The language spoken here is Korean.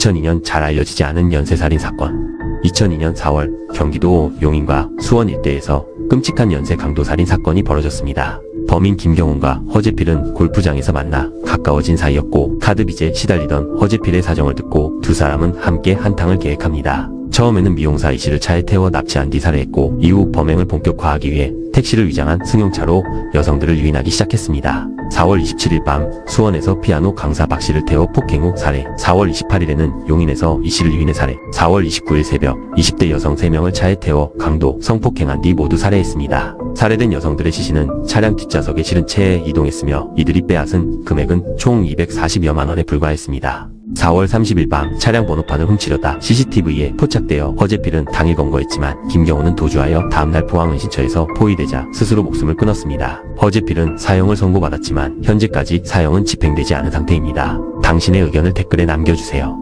2002년 잘 알려지지 않은 연쇄살인 사건. 2002년 4월 경기도 용인과 수원 일대에서 끔찍한 연쇄 강도 살인 사건이 벌어졌습니다. 범인 김경훈과 허재필은 골프장에서 만나 가까워진 사이였고 카드 빚에 시달리던 허재필의 사정을 듣고 두 사람은 함께 한탕을 계획합니다. 처음에는 미용사 이 씨를 차에 태워 납치한 뒤 살해했고 이후 범행을 본격화하기 위해 택시를 위장한 승용차로 여성들을 유인하기 시작했습니다. 4월 27일 밤 수원에서 피아노 강사 박 씨를 태워 폭행 후 살해 4월 28일에는 용인에서 이 씨를 유인해 살해 4월 29일 새벽 20대 여성 3명을 차에 태워 강도 성폭행한 뒤 모두 살해했습니다. 살해된 여성들의 시신은 차량 뒷좌석에 실은 채에 이동했으며 이들이 빼앗은 금액은 총 240여만 원에 불과했습니다. 4월 30일 밤 차량 번호판을 훔치려다 CCTV에 포착되어 허재필은 당일 검거했지만 김경호는 도주하여 다음날 포항은신처에서 포위되자 스스로 목숨을 끊었습니다. 허재필은 사형을 선고받았지만 현재까지 사형은 집행되지 않은 상태입니다. 당신의 의견을 댓글에 남겨주세요.